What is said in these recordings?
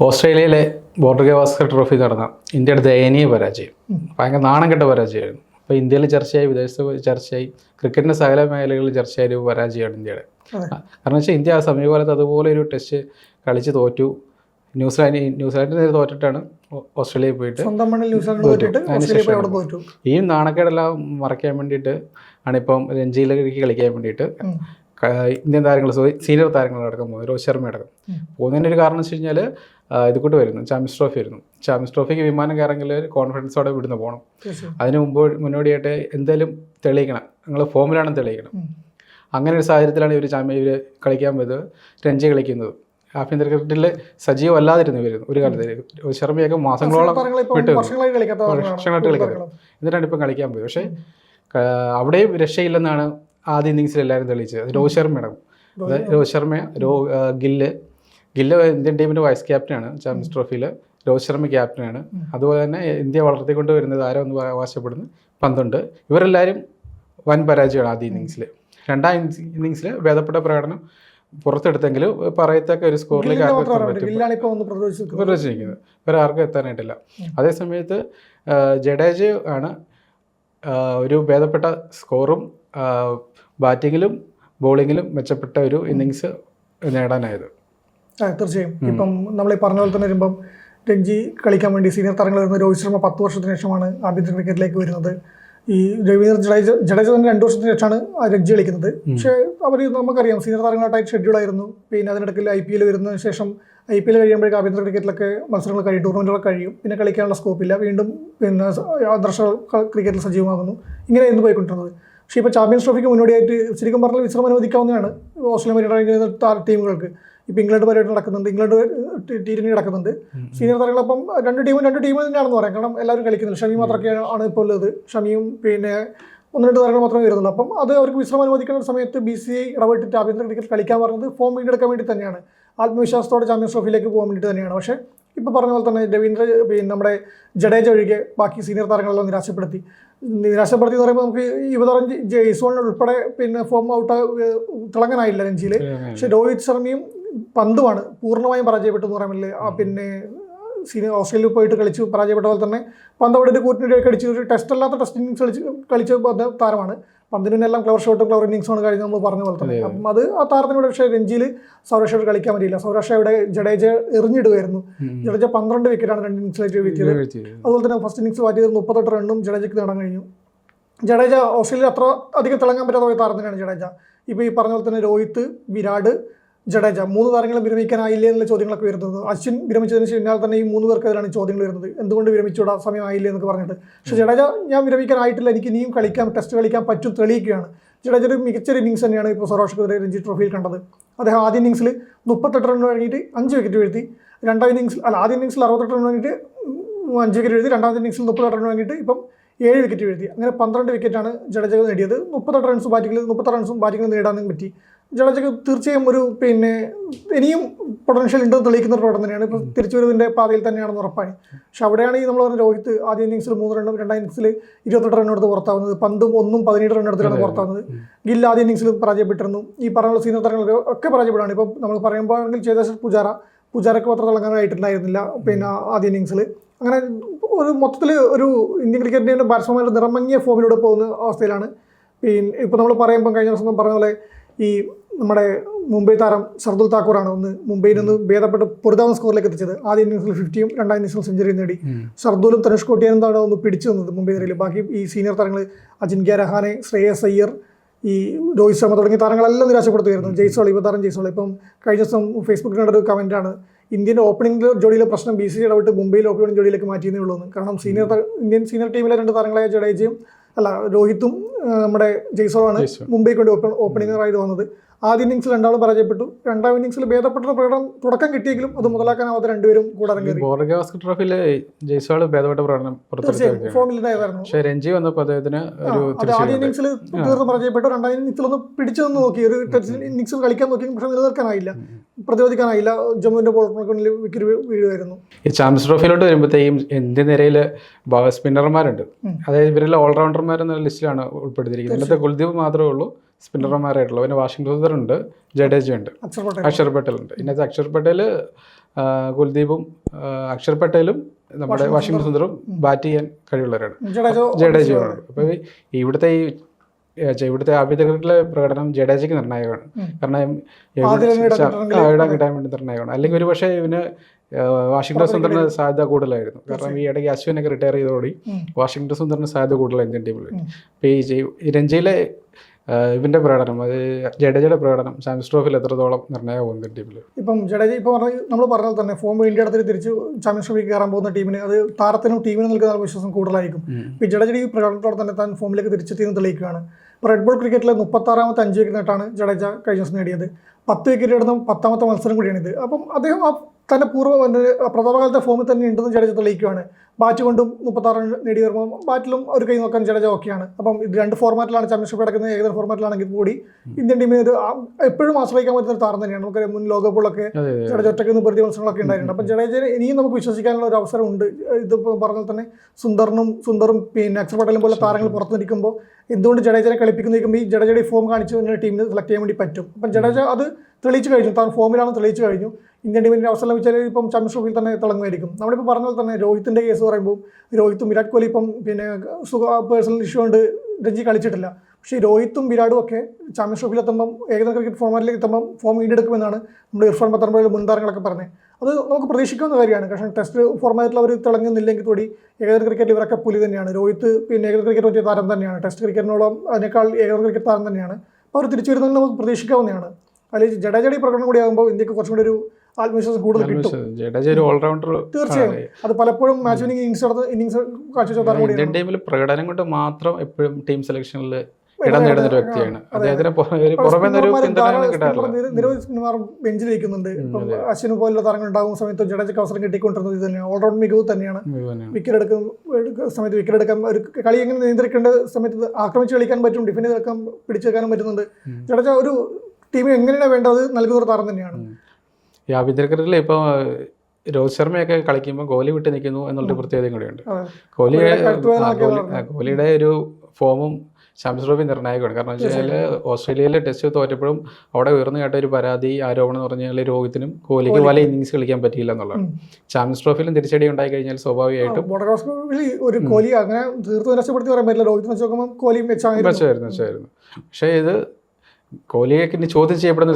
ഓസ്ട്രേലിയയിലെ border Gavaskar trophy നടന്ന ഇന്ത്യയുടെ ദയനീയ പരാജയം. ഭയങ്കര നാണം കെട്ട പരാജയമായിരുന്നു. അപ്പോൾ ഇന്ത്യയിൽ ചർച്ചയായി വിദേശത്ത് ചർച്ചയായി ക്രിക്കറ്റിന്റെ സകല മേഖലകളിൽ ചർച്ചയായ ഒരു പരാജയമാണ് ഇന്ത്യയുടെ. കാരണം വെച്ചാൽ ഇന്ത്യ ആ സമീപകാലത്ത് അതുപോലെ ഒരു ടെസ്റ്റ് കളിച്ച് തോറ്റു. ന്യൂസിലാൻഡ് ന്യൂസിലാൻഡിന് നേരെ തോറ്റിട്ടാണ് ഓസ്ട്രേലിയയിൽ പോയിട്ട് സ്വന്തം മണ്ണിൽ ന്യൂസിലാൻഡ് തോറ്റു. ഈ നാണക്കേടെല്ലാം മറയ്ക്കാൻ വേണ്ടിയിട്ട് ആണിപ്പം രഞ്ജിയിലേക്ക് കളിക്കാൻ വേണ്ടിയിട്ട് ഇന്ത്യൻ താരങ്ങൾ സീനിയർ താരങ്ങളടക്കം പോകുന്നത് രോഹിത് ശർമ്മ അടക്കം. പോകുന്നതിന്റെ ഒരു കാരണം വെച്ച് കഴിഞ്ഞാൽ ഇതുകൂട്ട് വരുന്നു ചാമ്പ്യൻസ് ട്രോഫി വരുന്നു. ചാമ്പ്യൻസ് ട്രോഫിക്ക് വിമാനം കയറെങ്കിൽ കോൺഫിഡൻസോടെ വിടുന്ന് പോകണം. അതിന് മുമ്പ് മുന്നോടിയായിട്ട് എന്തായാലും തെളിയിക്കണം. നിങ്ങൾ ഫോമിലാണെന്ന് തെളിയിക്കണം. അങ്ങനെ ഒരു സാഹചര്യത്തിലാണ് ഇവർ ചാമ്പ്യൻ ഇവർ കളിക്കാൻ പോയത് രഞ്ജി കളിക്കുന്നത്. ആഭ്യന്തര ക്രിക്കറ്റിൽ സജീവമല്ലാതിരുന്നു വരുന്നു ഒരു കാലത്ത്. രോഹിത് ശർമ്മയൊക്കെ മാസങ്ങളോളം താരങ്ങൾ വിട്ടു. വർഷങ്ങളായിട്ട് കളിക്കുന്നത്. എന്നിട്ടാണ് ഇപ്പം കളിക്കാൻ പോയത്. പക്ഷേ അവിടെയും രക്ഷയില്ലെന്നാണ് ആദ്യ ഇന്നിങ്സിൽ എല്ലാവരും തെളിയിച്ചത്. രോഹിത് ശർമ്മയുടെ രോഹിത് ശർമ്മ രോ ഗില്ല്. ഗില്ല് ഇന്ത്യൻ ടീമിന്റെ വൈസ് ക്യാപ്റ്റനാണ് ചാമ്പ്യൻസ് ട്രോഫിയിൽ രോഹിത് ശർമ്മ ക്യാപ്റ്റനാണ്. അതുപോലെ തന്നെ ഇന്ത്യ വളർത്തിക്കൊണ്ട് വരുന്നത് ആരോ എന്ന് അവകാശപ്പെടുന്ന പന്തുണ്ട്. ഇവരെല്ലാവരും വൻ പരാജയമാണ് ആദ്യ ഇന്നിങ്സിൽ രണ്ടാം ഇന്നിങ്സിൽ ഭേദപ്പെട്ട പ്രകടനം പുറത്തെടുത്തെങ്കിലും പറയത്തക്ക ഒരു സ്കോറിലേക്ക് ഒന്ന് നിൽക്കുന്നത്. വേറെ ആർക്കും എത്താനായിട്ടില്ല. അതേസമയത്ത് ജഡേജ ആണ് ഒരു ഭേദപ്പെട്ട സ്കോറും ബാറ്റിങ്ങിലും ബോളിങ്ങിലും മെച്ചപ്പെട്ട ഒരു ഇന്നിങ്സ് നേടാനായത്. തീർച്ചയായും. ഇപ്പം നമ്മൾ ഈ പറഞ്ഞ പോലെ തന്നെ വരുമ്പം രഞ്ജി കളിക്കാൻ വേണ്ടി സീനിയർ താരങ്ങൾ വരുന്ന രോഹിത് ശർമ്മ പത്ത് വർഷത്തിന് ശേഷമാണ് ആഭ്യന്തര ക്രിക്കറ്റിലേക്ക് വരുന്നത്. ഈ രവീന്ദ്ര ജഡേജ ജഡേജ തന്നെ രണ്ട് വർഷത്തിന് ശേഷമാണ് രഞ്ജി കളിക്കുന്നത്. പക്ഷേ അവർ നമുക്കറിയാം സീനിയർ താരങ്ങളായിട്ട് ഷെഡ്യൂൾ ആയിരുന്നു. പിന്നെ അതിനിടയ്ക്ക് ഐ പി എൽ വരുന്നതിന് ശേഷം ഐ പി എൽ കഴിയുമ്പോഴേക്കും ആഭ്യന്തര ക്രിക്കറ്റിലൊക്കെ മത്സരങ്ങൾ കഴിയും ടൂർണമെന്റുകൾ കഴിയും. പിന്നെ കളിക്കാനുള്ള സ്കോപ്പില്ല വീണ്ടും പിന്നെ ആദർശ ക്രിക്കറ്റിൽ സജീവമാകുന്നു. ഇങ്ങനെയായിരുന്നു പോയിക്കൊണ്ടിരുന്നത്. പക്ഷേ ഇപ്പോൾ ചാമ്പ്യൻസ് ട്രോഫിക്ക് മുന്നോടിയായിട്ട് ശരിക്കും പറഞ്ഞാൽ വിശ്രമം അനുവദിക്കാവുന്നതാണ് ഓസ്ട്രേലിയ പര്യടന ടീമുകൾക്ക്. ഇപ്പോൾ ഇംഗ്ലണ്ട് പരിപാടി നടക്കുന്നുണ്ട്. ഇംഗ്ലണ്ട് ടി ട്വന്റി നടക്കുന്നുണ്ട്. സീനിയർ താരങ്ങളപ്പം രണ്ട് ടീമും രണ്ട് ടീം തന്നെയാണെന്ന് പറയാം. കാരണം എല്ലാവരും കളിക്കുന്നില്ല. ഷമി മാത്രമൊക്കെയാണ് ആണ് ഇപ്പോൾ ഉള്ളത്. ഷമിയും പിന്നെ ഒന്ന് രണ്ട് താരങ്ങൾ മാത്രമേ വരുന്നുള്ളൂ. അപ്പം അത് അവർക്ക് വിശ്രമം അനുവദിക്കുന്ന ഒരു സമയത്ത് ബി സി ഐ ഇടപെട്ടിട്ട് ആഭ്യന്തര ക്രിക്കറ്റ് കളിക്കാൻ പറഞ്ഞത് ഫോം വീണ്ടെടുക്കാൻ വേണ്ടി തന്നെയാണ്. ആത്മവിശ്വാസത്തോടെ ചാമ്പ്യൻസ് ട്രോഫിയിലേക്ക് പോകാൻ വേണ്ടിയിട്ട് തന്നെയാണ്. പക്ഷേ ഇപ്പോൾ പറഞ്ഞ പോലെ തന്നെ രവീന്ദ്ര പിന്നെ നമ്മുടെ ജഡേജ ഒഴികെ ബാക്കി സീനിയർ താരങ്ങളെല്ലാം നിരാശപ്പെടുത്തി. നിരാശപ്പെടുത്തി എന്ന് പറയുമ്പോൾ നമുക്ക് യുവതാരം ജയ്സോൺ ഉൾപ്പെടെ പിന്നെ ഫോം ഔട്ട് തിളങ്ങാനായില്ല രഞ്ജിയിൽ പക്ഷെ രോഹിത് ശർമ്മയും പന്തുമാണ് പൂർണമായും പരാജയപ്പെട്ടു എന്ന് പറയാൻ ആ പിന്നെ സീനിയർ ഓസ്ട്രേലിയ പോയിട്ട് കളിച്ചു പരാജയപ്പെട്ട പോലെ തന്നെ പന്ത് അവിടെ ഒരു കൂട്ടിനിടെ കളിച്ച് ഒരു ടെസ്റ്റ് അല്ലാത്ത ടെസ്റ്റ് ഇന്നിങ്സ് കളിച്ച് കളിച്ച താരമാണ്. പന്തിന് എല്ലാം ക്ലവർ ഷോട്ടും ക്ലവർ ഇന്നിങ്സുമാണ് കഴിഞ്ഞ് നമ്മൾ പറഞ്ഞ പോലെ തന്നെ. അപ്പം അത് ആ താരത്തിനോട് പക്ഷേ രഞ്ജിയിൽ സൗരാഷ്ട്രയോട് കളിക്കാൻ പറ്റിയില്ല. സൗരാഷ്ട്ര ഇവിടെ ജഡേജ എറിഞ്ഞിടുമായിരുന്നു ജഡേജ പന്ത്രണ്ട് വിക്കറ്റാണ് രണ്ട് ഇന്നിങ്സിലേക്ക് വീഴ്ത്തിയത്. അതുപോലെ തന്നെ ഫസ്റ്റ് ഇന്നിങ്സ് വാറ്റ് ചെയ്ത് മുപ്പത്തെട്ട് റണ്ണും ജഡേജയ്ക്ക് നേടാൻ കഴിഞ്ഞു. ജഡേജ ഓസ്ട്രേലിയ അത്ര അധികം തിളങ്ങാൻ പറ്റാത്ത ഒരു താരത്തിനാണ് ജഡേജ. ഇപ്പോൾ ഈ പറഞ്ഞ പോലെ തന്നെ രോഹിത് വിരാട് ജഡേജ മൂന്ന് താരങ്ങളും വിരമിക്കാനായില്ലേ എന്നുള്ള ചോദ്യങ്ങളൊക്കെ വരുന്നത് അശ്വിൻ വിരമിച്ചതിന് പിന്നാലെ തന്നെ ഈ മൂന്ന് പേർക്കെതിരാണ് ചോദ്യങ്ങൾ വരുന്നത് എന്തുകൊണ്ട് വിരമിച്ചുകൂടാ സമയമായില്ലേ എന്നൊക്കെ പറഞ്ഞിട്ട്. പക്ഷേ ജഡേജ ഞാൻ വിരമിക്കാനായിട്ടില്ല. എനിക്ക് ഇനിയും കളിക്കാം ടെസ്റ്റ് കളിക്കാൻ പറ്റും തെളിയിക്കുകയാണ്. ജഡേജ ഒരു മികച്ചൊരു ഇന്നിങ്സ് തന്നെയാണ് ഇപ്പോൾ സൗരാഷ്ട്രക്കെതിരെ രഞ്ജി ട്രോഫിയിൽ കണ്ടത്. അദ്ദേഹം ആദ്യ ഇന്നിങ്സിൽ മുപ്പത്തെട്ട് റൺ വഴങ്ങിയിട്ട് അഞ്ച് വിക്കറ്റ് വീഴ്ത്തി. രണ്ടാം ഇന്നിങ്സിൽ അല്ല ആദ്യ ഇന്നിങ്സിൽ അറുപത്തെട്ട് റൺ വേണ്ടിയിട്ട് അഞ്ച് വിക്കറ്റ് വീഴ്ത്തി. രണ്ടാമത്തെ ഇന്നിങ്സിൽ മുപ്പത്തെട്ട് റൺ വേണ്ടിയിട്ട് ഇപ്പം ഏഴ് വിക്കറ്റ് വീഴ്ത്തി. അങ്ങനെ പന്ത്രണ്ട് വിക്കറ്റാണ് ജഡേജ നേടിയത്. മുപ്പത്തെട്ട് റൺസ് ബാറ്റിങ്ങിൽ മുപ്പത്തെട്ട് റൺസും ബാറ്റിങ്ങിൽ നേടാനും പറ്റി. ജഡേജക്ക് തീർച്ചയായും ഒരു പിന്നെ ഇനിയും പൊട്ടൻഷ്യൽ ഉണ്ടെന്ന് തെളിയിക്കുന്ന ഒരു പ്രകടനം തന്നെയാണ്. ഇപ്പോൾ തിരിച്ചു വരുന്നതിന്റെ പാതയിൽ തന്നെയാണെന്ന് ഉറപ്പാണ്. പക്ഷെ അവിടെയാണ് ഈ നമ്മൾ പറഞ്ഞ രോഹിത് ആദ്യ ഇന്നിങ്സിൽ മൂന്ന് റണ്ണും രണ്ടാം ഇന്നിങ്സിൽ ഇരുപത്തെട്ട് റൺ എടുത്ത് പുറത്താവുന്നത്. പന്തും ഒന്നും പതിനേഴ് റൺ എടുത്തിട്ടാണ് പുറത്താവുന്നത്. ഗിൽ ആദ്യ ഇന്നിങ്സിൽ പരാജയപ്പെട്ടിരുന്നു. ഈ പറഞ്ഞ സീനിയർ താരങ്ങൾ ഒക്കെ പരാജയപ്പെടാണ്. ഇപ്പം നമ്മൾ പറയുമ്പോൾ ആണെങ്കിൽ ചേതേശ്വർ പുജാര പുജാരക്ക് പത്ര തിളങ്ങാനായിട്ടുണ്ടായിരുന്നില്ല പിന്നെ ആദ്യ ഇന്നിങ്സിൽ അങ്ങനെ ഒരു മൊത്തത്തിൽ ഒരു ഇന്ത്യൻ ക്രിക്കറ്റിന്റെ ബാറ്റ്സ്മാൻമാരുടെ നിറമങ്ങിയ ഫോമിലൂടെ പോകുന്ന അവസ്ഥയിലാണ്. പിന്നെ ഇപ്പോൾ നമ്മൾ പറയുമ്പോൾ കഴിഞ്ഞ ദിവസം പറഞ്ഞ പോലെ ഈ നമ്മുടെ മുംബൈ താരം സർദുൽ താക്കൂറാണ് ഒന്ന് മുംബൈയിൽ നിന്ന് ഭേദപ്പെട്ട് പൊരുതാവുന്ന സ്കോറിലേക്ക് എത്തിച്ചത്. ആദ്യ ഇന്നിങ്സിൽ ഫിഫ്റ്റിയും രണ്ടാം ഇന്നിങ്സിൽ സെഞ്ചുറിയും നേടി. സർദൂലും തനുഷ് കോട്ടിയാനും തവണ ഒന്ന് പിടിച്ചു നിന്നത് മുംബൈ നിരയിൽ ബാക്കി ഈ സീനിയർ താരങ്ങൾ അജിൻക്യ രഹാനെ ശ്രേയസ് അയ്യർ ഈ രോഹിത് ശർമ്മ തുടങ്ങിയ താരങ്ങളെല്ലാം നിരാശപ്പെടുത്തുകയായിരുന്നു. ജയ്സോൾ യുവതാരം ജയ്സോൾ. ഇപ്പം കഴിഞ്ഞ ദിവസം ഫേസ്ബുക്കിൽ കണ്ട ഒരു കമന്റാണ് ഇന്ത്യൻ ഓപ്പണിംഗ് ജോഡിയിലെ പ്രശ്നം ബി സി സി ഇടപെട്ട് മുംബൈയിൽ ഓപ്പണിംഗ് ജോഡിയിലേക്ക് മാറ്റിയെന്നേ ഉള്ളൂ കാരണം സീനിയർ ഇന്ത്യൻ സീനിയർ ടീമിലെ രണ്ട് താരങ്ങളായ ജഡേജയും അല്ല രോഹിത്തും നമ്മുടെ ആണ് മുംബൈക്ക് വേണ്ടി ഓപ്പൺ ഓപ്പണിംഗറായിട്ട് വന്നത്. ആദ്യ ഇന്നിങ്സിൽ രണ്ടാളും പരാജയപ്പെട്ടു. രണ്ടാം ഇന്നിങ്സിൽ ഭേദപ്പെട്ട പ്രകടനം തുടക്കം കിട്ടിയെങ്കിലും അത് മുതലാക്കാനാവാത്ത രണ്ടുപേരും കൂടെ ഇറങ്ങി ബോർഡർ ഗവാസ്കർ ട്രോഫിയിൽ ജയ്സ്വാൾ ഭേദപ്പെട്ട പ്രകടനം പക്ഷേ രഞ്ജി വന്നപ്പോൾ അദ്ദേഹത്തിന് ആദ്യ ഇന്നിങ്സിൽ തീർന്ന് പരാജയപ്പെട്ടു. രണ്ടാം ഇന്നിങ്സിൽ ഒന്ന് പിടിച്ചു നിന്ന് നോക്കി. ഒരു ടെസ്റ്റ് ഇന്നിങ്സിൽ കളിക്കാൻ നോക്കി പക്ഷെ നിലനിൽക്കാനായില്ല. പ്രതിരോധിക്കാനായില്ല. ജമ്മുവിന്റെ ബോളിൽ വിക്കറ്റ് വീഴുമായിരുന്നു ഈ ചാമ്പ്യൻസ് ട്രോഫിയിലോട്ട് വരുമ്പോഴത്തേക്കും ഇന്ത്യൻ നിരയിൽ സ്പിന്നർമാരുണ്ട് അതായത് ഇവരെല്ലാം ഓൾറൗണ്ടർമാർ എന്ന ലിസ്റ്റിലാണ് ഉൾപ്പെടുത്തിയിരിക്കുന്നത്. ഇന്നത്തെ കുൽദീപ് മാത്രമേ ഉള്ളൂ. സ്പിന്നർമാരായിട്ടുള്ള പിന്നെ വാഷിംഗ് സുന്ദർ ഉണ്ട് ജഡേജ ഉണ്ട്. അക്ഷർ പട്ടേൽ ഉണ്ട് പിന്നെ അക്ഷർ പട്ടേൽ കുൽദീപും അക്ഷർ പട്ടേലും നമ്മുടെ വാഷിംഗ് സുന്ദറും. ബാറ്റ് ചെയ്യാൻ കഴിവുള്ളവരാണ്. ജഡേജ ജഡേജയാണ് അപ്പോൾ ഇവിടുത്തെ ഈ ഇവിടുത്തെ ആഭ്യന്തര ക്രിക്കറ്റിലെ പ്രകടനം ജഡേജയ്ക്ക് നിർണായകമാണ്. കാരണം ആദ്യം തന്നെ ഇടം ശ- കിട്ടണമെങ്കിൽ ആ, ഇടം കിട്ടാൻ വേണ്ടി നിർണായകമാണ്. അല്ലെങ്കിൽ ഒരു പക്ഷേ ഇവന് വാഷിംഗ്ടൺ സുന്ദറിന് സാധ്യത കൂടുതലായിരുന്നു. കാരണം ഈ ഇടയ്ക്ക് അശ്വിനൊക്കെ റിട്ടയർ ചെയ്തതോടെ. വാഷിംഗ്ടൺ സുന്ദറിന് സാധ്യത കൂടുതലാണ് ഇന്ത്യൻ ടീമിൽ. അപ്പോൾ ഈ രഞ്ജിയിലെ ആ, ഇവന്റെ പ്രകടനം അത് ജഡേജയുടെ പ്രകടനം ചാമ്പ്യൻസ് ട്രോഫിയിൽ എത്രത്തോളം നിർണയമാകും ഇന്ത്യൻ ടീമിൽ ഇപ്പം ജഡേജ ഇപ്പോൾ പറഞ്ഞ നമ്മൾ പറഞ്ഞാൽ തന്നെ ഫോം ഇന്ത്യ അടുത്ത് തിരിച്ച് ചാമ്പ്യൻസ് ട്രോഫിക്ക് കയറാൻ പോകുന്ന ടീമിന് അത് താരത്തിനും ടീമിനും നൽകുന്ന വിശ്വാസം കൂടുതലായിരിക്കും. ഇപ്പോൾ ജഡേജയുടെ ഈ പ്രകടനത്തോടെ തന്നെ താൻ ഫോമിലേക്ക് തിരിച്ചെത്തിയെന്ന് തെളിയിക്കുകയാണ്. ഇപ്പോൾ റെഡ് ബോൾ ക്രിക്കറ്റിലെ മുപ്പത്താറാമത്തെ അഞ്ച് വിക്കറ്റ് നേട്ടാണ് ജഡേജ കഴിഞ്ഞ ദിവസം നേടിയത്. പത്ത് വിക്കറ്റ് എടുത്ത പത്താമത്തെ മത്സരം കൂടിയാണിത്. അപ്പം അദ്ദേഹം ആ തന്റെ പൂർവ പ്രഥമകാലത്തെ ഫോമിൽ തന്നെ ഉണ്ടെന്ന് ജഡേജ തെളിയിക്കുകയാണ്. ബാറ്റ് കൊണ്ടും മുപ്പത്താറ് റൺ നേടി വരുമ്പോൾ ബാറ്റിലും ഒരു കൈ നോക്കാൻ ജഡേജ ഓക്കെയാണ് അപ്പം ഇത് രണ്ട് ഫോർമാറ്റിലാണ് ചാമ്പ്യൻഷിപ്പ് കിടക്കുന്നത്. ഏതൊരു ഫോർമാറ്റിലാണെങ്കിൽ കൂടി ഇന്ത്യൻ ടീമിന് ഇത് എപ്പോഴും ആശ്രയിക്കാൻ പറ്റുന്ന ഒരു താരം തന്നെയാണ്. നമുക്ക് മുൻ ലോകകപ്പിലൊക്കെ ജഡേജ ഒറ്റയ്ക്ക് നിന്ന് പ്രതി മത്സരങ്ങളൊക്കെ ഉണ്ടായിട്ടുണ്ട്. അപ്പം ജഡേജ ഇനിയും നമുക്ക് വിശ്വസിക്കാനുള്ള ഒരു അവസരമുണ്ട് ഇത് പറഞ്ഞാൽ തന്നെ സുന്ദറിനും സുന്ദറും പിന്നെ അക്ഷർ പട്ടേലും പോലെ താരങ്ങൾ പുറത്തു നിൽക്കുമ്പോൾ എന്തുകൊണ്ട് ജഡേജനെ കളിപ്പിക്കുന്ന ഈ ജഡേജയുടെ ഫോം കാണിച്ച് തന്നെ ടീമിന് സെലക്ട് ചെയ്യാൻ വേണ്ടി പറ്റും. അപ്പം ജഡേജ അത് തെളിയിച്ചു കഴിഞ്ഞു. താൻ ഫോമിലാണ് തെളിയിച്ചു കഴിഞ്ഞു. ഇന്ത്യൻ ടീമിന്റെ അവസരം ലഭിച്ചാൽ ഇപ്പം ചാമ്പ്യൻസ് ട്രോഫിയിൽ തന്നെ തിളങ്ങുമായിരിക്കും. നമ്മളിപ്പോൾ പറഞ്ഞ പോലെ തന്നെ രോഹിത്തിന്റെ കേസ് പറയുമ്പോൾ രോഹിത്തും വിരാട് കോഹ്ലി ഇപ്പം പിന്നെ സുഖ പേഴ്സണൽ ഇഷ്യൂ കൊണ്ട് രഞ്ജി കളിച്ചിട്ടില്ല. പക്ഷേ രോഹിത്തും വിരാടും ഒക്കെ ചാമ്പ്യൻസ് ട്രോഫിയിൽ എത്തുമ്പം ഏകദിന ക്രിക്കറ്റ് ഫോർമാറ്റിലേക്ക് എത്തുമ്പം ഫോം വീണ്ടെടുക്കുമെന്നാണ് നമ്മൾ ഇർഫാൻ പത്തനംതിട്ട മുൻതാരങ്ങളൊക്കെ പറഞ്ഞത്. അത് നമുക്ക് പ്രതീക്ഷിക്കാവുന്ന കാര്യമാണ്. കാരണം ടെസ്റ്റ് ഫോർമാറ്റിൽ അവർ തിളങ്ങുന്നില്ലെങ്കിൽ കൂടി ഏകദിന ക്രിക്കറ്റ് ഇവരൊക്കെ പുലി തന്നെയാണ്. രോഹിത്ത് പിന്നെ ഏകദിന ക്രിക്കറ്റ് പറ്റിയ താരം തന്നെയാണ്. ടെസ്റ്റ് ക്രിക്കറ്റിനോളം അതിനേക്കാൾ ഏകദിന ക്രിക്കറ്റ് താരം തന്നെയാണ്. അപ്പോൾ അവർ തിരിച്ചു വരുന്നതെന്ന് നമുക്ക് പ്രതീക്ഷിക്കാവുന്നതാണ്. അല്ലെങ്കിൽ ജഡേജയുടെ പ്രകടനം കൂടി ആകുമ്പോൾ ഇന്ത്യയ്ക്ക് കുറച്ചും കൂടി ഒരു ആത്മവിശ്വാസം കൂടുതൽ കിട്ടും. ഓൾറൗണ്ടർ തീർച്ചയായും. അത്. പലപ്പോഴും മാച്ച് വിനിങ് ഇന്നിങ്സ് നടന്ന് ഇന്നിങ്സ് കാഴ്ചവെച്ച താരം കൂടിയാണ് ഇന്ത്യൻ ടീമിൽ പ്രകടനം കൊണ്ട് മാത്രം എപ്പോഴും ടീം സെലക്ഷനിൽ ഇടം നേടുന്ന ഒരു വ്യക്തിയാണ്. അദ്ദേഹത്തിന് പുറമേ നിരവധി സ്പിന്നർമാർ ബെഞ്ചിലിരിക്കുന്നുണ്ട് അശ്വിന് പോലുള്ള താരങ്ങൾ ഉണ്ടാകുന്ന സമയത്ത് ജഡേജക്ക് അവസരം കിട്ടിക്കൊണ്ടിരുന്നത് ഇത് തന്നെയാണ് ഓൾറൗണ്ട് മികവ് തന്നെയാണ്. വിക്കറ്റ് എടുക്കും എടുക്കുന്ന സമയത്ത് വിക്കറ്റ് എടുക്കാൻ ഒരു കളി എങ്ങനെ നിയന്ത്രിക്കേണ്ട സമയത്ത് ആക്രമിച്ച് കളിക്കാൻ പറ്റും ഡിഫൻഡ് ചെയ്തെടുക്കാൻ പിടിച്ചെടുക്കാനും പറ്റുന്നുണ്ട്. ജഡേജ ഒരു ടീമിന് എങ്ങനെയാണ് വേണ്ടത് നൽകുന്ന ഒരു താരം തന്നെയാണ്. ക്രിക്കറ്റിൽ ഇപ്പോൾ രോഹിത് ശർമ്മയൊക്കെ കളിക്കുമ്പോൾ കോഹ്ലി വിട്ട് നിൽക്കുന്നു എന്നുള്ളൊരു പ്രത്യേകതയും കൂടിയുണ്ട്. കോഹ്ലി കോഹ്ലിയുടെ ഒരു ഫോമും ചാമ്പ്യൻസ് ട്രോഫി നിർണായകമാണ്. കാരണം വെച്ചാൽ ഓസ്ട്രേലിയയിലെ ടെസ്റ്റ് തോറ്റപ്പോഴും അവിടെ ഉയർന്നു കേട്ട ഒരു പരാതി ആരോപണം എന്ന് പറഞ്ഞാൽ രോഹിത്തിനും കോഹ്ലിക്ക് പല ഇന്നിങ്സ് കളിക്കാൻ പറ്റിയില്ല എന്നുള്ളതാണ്. ചാമ്പ്യൻസ് ട്രോഫിയിലും തിരിച്ചടി ഉണ്ടായി കഴിഞ്ഞാൽ സ്വാഭാവികമായിട്ടും ഒരു കോഹ്ലി അങ്ങനെ തീർത്ത് പറയാൻ പറ്റില്ല. രോഹിത് വെച്ച് മെച്ചമായിരുന്നു പക്ഷേ ഇത് കോഹ്ലിയെ ചോദ്യം ചെയ്യപ്പെടുന്ന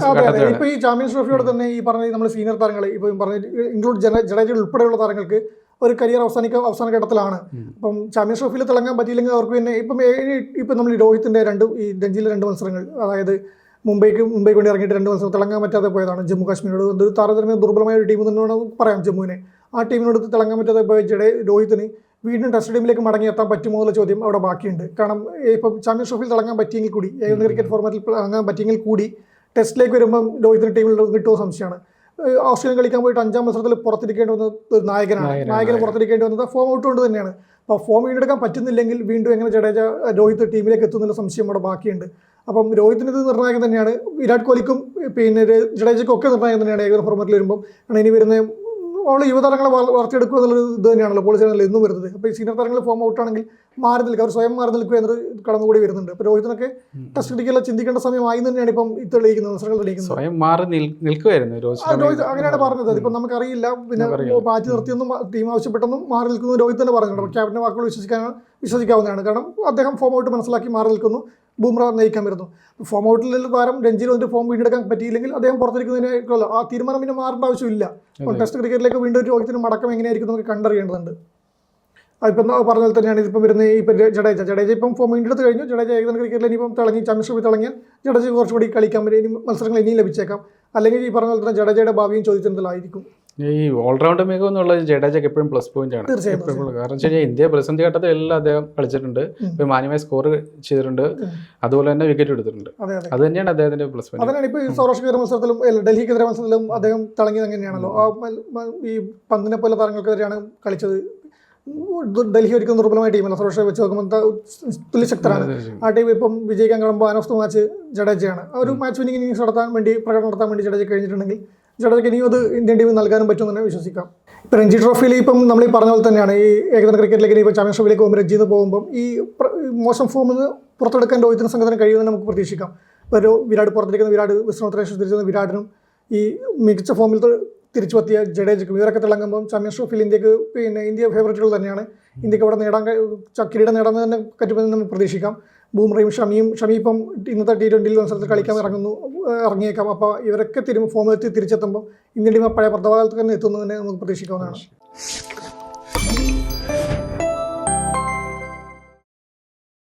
ഇപ്പൊ ഈ ചാമ്പ്യൻസ് ട്രോഫിയോട് തന്നെ ഈ പറഞ്ഞ നമ്മൾ സീനിയർ താരങ്ങൾ ഇപ്പൊ പറഞ്ഞ ഇൻക്ലൂഡ് ജഡേജ ഉൾപ്പെടെയുള്ള താരങ്ങൾക്ക് ഒരു കരിയർ അവസാനിക്കാൻ അവസാന ഘട്ടത്തിലാണ്. അപ്പം ചാമ്പ്യൻസ് ട്രോഫിയിൽ തിളങ്ങാൻ പറ്റിയില്ലെങ്കിൽ അവർക്ക് പിന്നെ ഇപ്പം ഇപ്പം നമ്മൾ രോഹിത്തിന്റെ രോഹിത്തിന്റെ രണ്ട് ഈ രഞ്ജിയിലെ രണ്ട് മത്സരങ്ങൾ അതായത് മുംബൈക്ക് മുംബൈക്ക് വേണ്ടി ഇറങ്ങിയിട്ട് രണ്ട് മത്സരം തിളങ്ങാൻ പറ്റാതെ പോയതാണ് ജമ്മു കാശ്മീരോട്. ഒരു താരതമ്യം ദുർബലമായ ഒരു ടീം തന്നെ വേണം പറയാം ജമ്മുവിനെ. ആ ടീമിനോട് തിളങ്ങാൻ പറ്റാതെ പോയ ജഡേ രോഹിത്തിന് വീണ്ടും ടെസ്റ്റ് ടീമിലേക്ക് മടങ്ങിയെത്താൻ പറ്റുമോ എന്നുള്ള ചോദ്യം അവിടെ ബാക്കിയുണ്ട്. കാരണം ഇപ്പം ചാമ്പ്യൻസ് ട്രോഫിയിൽ തിളങ്ങാൻ പറ്റിയെങ്കിൽ കൂടി ഏത് ക്രിക്കറ്റ് ഫോർമാറ്റിൽ തിളങ്ങാൻ പറ്റിയെങ്കിൽ കൂടി ടെസ്റ്റിലേക്ക് വരുമ്പം രോഹിത്തിന് ടീമിൽ കിട്ടുമോ സംശയമാണ്. ഓസ്ട്രേലിയ കളിക്കാൻ പോയിട്ട് അഞ്ചാം മത്സരത്തിൽ പുറത്തിരിക്കേണ്ടി വന്നത് ഒരു നായകനാണ്. നായകന് പുറത്തിരിക്കേണ്ടി വന്നത് ഫോം ഔട്ട് കൊണ്ട് തന്നെയാണ്. അപ്പോൾ ഫോം വീണ്ടെടുക്കാൻ പറ്റുന്നില്ലെങ്കിൽ വീണ്ടും എങ്ങനെ ജഡേജ രോഹിത് ടീമിലേക്ക് എത്തുന്നുള്ള സംശയം അവിടെ ബാക്കിയുണ്ട്. അപ്പം രോഹിത്തിന് ഇത് നിർണായകം തന്നെയാണ്. വിരാട് കോഹ്ലിക്കും പിന്നെ ജഡേജയ്ക്കും ഒക്കെ നിർണായകം തന്നെയാണ് ഏകദിന ഫോർമാറ്റിൽ വരുമ്പോൾ കാരണം ഇനി വരുന്ന അവൾ യുവതലങ്ങളെ വളർത്തിയെടുക്കുക എന്നുള്ള ഇത് തന്നെയാണല്ലോ. പോളിസി ഇന്നും വരുന്നത്. അപ്പോൾ ഈ സീനിയർ താരങ്ങൾ ഫോം ഔട്ട് ആണെങ്കിൽ മാറി നിൽക്കുക അവർ സ്വയം മാറി നിൽക്കുക എന്നൊരു കടന്നുകൂടി വരുന്നുണ്ട്. അപ്പോൾ രോഹിത്തിനൊക്കെ ടെസ്റ്റ് ക്രിക്കറ്റിൽ ചിന്തിക്കേണ്ട സമയമായി എന്ന് തന്നെയാണ് ഇപ്പം തെളിയിക്കുന്നത് മത്സരങ്ങൾ തെളിയിക്കുന്നത്. സ്വയം മാറി നിൽ- നിൽക്കുമായിരുന്നു രോഹിത് അങ്ങനെയാണ് പറഞ്ഞത്. അതിപ്പം നമുക്കറിയില്ല. പിന്നെ. മാറ്റി നിർത്തിയൊന്നും ടീം ആവശ്യപ്പെട്ടൊന്നും മാറി നിൽക്കുന്നു രോഹിത് തന്നെ പറഞ്ഞിട്ടുണ്ട്. ക്യാപ്റ്റന്റെ വാക്കുകൾ വിശ്വസിക്കാൻ വിശ്വസിക്കാവുന്നതാണ്. കാരണം അദ്ദേഹം ഫോം ഔട്ട് മനസ്സിലാക്കി മാറി നിൽക്കുന്നു. നയിക്കാൻ വരുന്നു ഫോം ഔട്ടിലുള്ള താരം രഞ്ജിയിൽ വന്നിട്ട് ഫോം വീണ്ടെടുക്കാൻ പറ്റിയില്ലെങ്കിൽ അദ്ദേഹം പുറത്തിരിക്കുന്നതിനേക്കുള്ള ആ തീരുമാനം പിന്നെ മാറേണ്ട ആവശ്യമില്ല. അപ്പോൾ ടെസ്റ്റ് ക്രിക്കറ്റിലേക്ക് വീണ്ടും ഒരു രോഗത്തിന് മടക്കം എങ്ങനെയായിരിക്കും നമുക്ക് കണ്ടറിയേണ്ടതുണ്ട്. അതിപ്പം പറഞ്ഞ പോലെ തന്നെയാണ് ഇതിപ്പോൾ വരുന്ന ഇപ്പം ജഡേജ. ജഡേജ ഇപ്പം ഫോം വീണ്ടെടുത്ത് കഴിഞ്ഞു. ജഡേജ ഏകദിന ക്രിക്കറ്റിൽ ഇനിയിപ്പം തിളങ്ങി ചാമ്പ്യൻഷിപ്പ് തിളങ്ങിയാൽ ജഡേജ കുറച്ചുകൂടി കളിക്കാൻ പറ്റും ഇനി മത്സരങ്ങൾ ഇനിയും ലഭിച്ചേക്കാം. അല്ലെങ്കിൽ ഈ പറഞ്ഞ പോലെ തന്നെ ജഡേജയുടെ ഭാവിയും ചോദിച്ചതിലായിരിക്കും ഈ ഓൾറൗണ്ട് മികവ് എന്നുള്ളത് ജഡേജക്ക് എപ്പോഴും പ്ലസ് പോയിന്റ് ആണ്. തീർച്ചയായും, എപ്പോഴും കാരണം വെച്ചാൽ ഇന്ത്യ പ്രതിസന്ധി ഘട്ടത്തിൽ എല്ലാം അദ്ദേഹം കളിച്ചിട്ടുണ്ട്. മാന്യമായ സ്കോർ ചെയ്തിട്ടുണ്ട്. അതുപോലെ തന്നെ വിക്കറ്റ് എടുത്തിട്ടുണ്ട്. അതെ തന്നെയാണ് അദ്ദേഹത്തിന്റെ പ്ലസ് പോയിന്റ് ഇപ്പോൾ സൗരാഷ്ട്രക്കെതിരെ മത്സരത്തിലും ഡൽഹിക്കെതിരെ മത്സരത്തിലും അദ്ദേഹം തിളങ്ങിയത് അങ്ങനെയാണല്ലോ ഈ പന്തിനെ പോലെ താരങ്ങൾക്കെതിരെയാണ് കളിച്ചത്. ഡൽഹി ഒരിക്കലും ദുർബലമായ ടീമല്ല സുരക്ഷ വെച്ച് നോക്കുമ്പോൾ തുല്യശക്തരാണ് ആ ടീം ഇപ്പം വിജയിക്കാൻ കാണുമ്പോൾ ആൻ ഓഫ് ദ മാച്ച് ജഡേജയാണ്. ആ ഒരു മാച്ച് വിന്നിംഗ് ഇന്നിങ്സ് നടത്താൻ വേണ്ടി പ്രകടനം നടത്താൻ വേണ്ടി ജഡേജ കഴിഞ്ഞിട്ടുണ്ടെങ്കിൽ ജഡേജയ്ക്ക് ഇനിയും അത് ഇന്ത്യൻ ടീമിൽ നൽകാനും പറ്റുമെന്ന് തന്നെ വിശ്വസിക്കാം. ഇപ്പം രഞ്ജി ട്രോഫിയിൽ ഇപ്പം നമ്മൾ ഈ പറഞ്ഞ പോലെ തന്നെയാണ് ഈ ഏകദിന ക്രിക്കറ്റിലേക്ക് ഇപ്പോൾ ചാമ്പ്യൻഷിപ്പിലേക്ക് പോകുമ്പോൾ രഞ്ജിന്ന് പോകുമ്പം ഈ മോശം ഫോമിൽ നിന്ന് പുറത്തെടുക്കാൻ രോഹിത്തിന് സംഘത്തിന് കഴിയുമെന്ന് നമുക്ക് പ്രതീക്ഷിക്കാം. ഒരു വിരാട് പുറത്തിരിക്കുന്ന വിരാട് വിശ്രമത്തിന് ശേഷം തിരിച്ചു വന്ന വിരാടിനും ഈ മികച്ച ഫോമിൽ ത- തിരിച്ചു പറ്റിയ ജഡേജയ്ക്കും ഇവരൊക്കെ തിളങ്ങുമ്പം ചാമ്പ്യൻസ് ട്രോഫിയിൽ ഇന്ത്യയ്ക്ക് പിന്നെ ഇന്ത്യ ഫേവറേറ്റുകൾ തന്നെയാണ്. ഇന്ത്യയ്ക്ക് അവിടെ നേടാൻ കിരീടം നേടാൻ തന്നെ പറ്റുമെന്ന് നമുക്ക് പ്രതീക്ഷിക്കാം. ബൂംറയും ഷമിയും ഷമി ഇപ്പം ഇന്നത്തെ ടി ട്വന്റിയിൽ മത്സരത്തിൽ കളിക്കാൻ ഇറങ്ങുന്നു ഇറങ്ങിയേക്കാം. അപ്പോൾ ഇവരൊക്കെ തിരുമ്പ് ഫോമിലെത്തി തിരിച്ചെത്തുമ്പോൾ ഇന്ത്യൻ ടീം ആ പഴയ പ്രതാപകാലത്ത് തന്നെ എത്തുന്നതിനെ നമുക്ക് പ്രതീക്ഷിക്കാവുന്നതാണ്.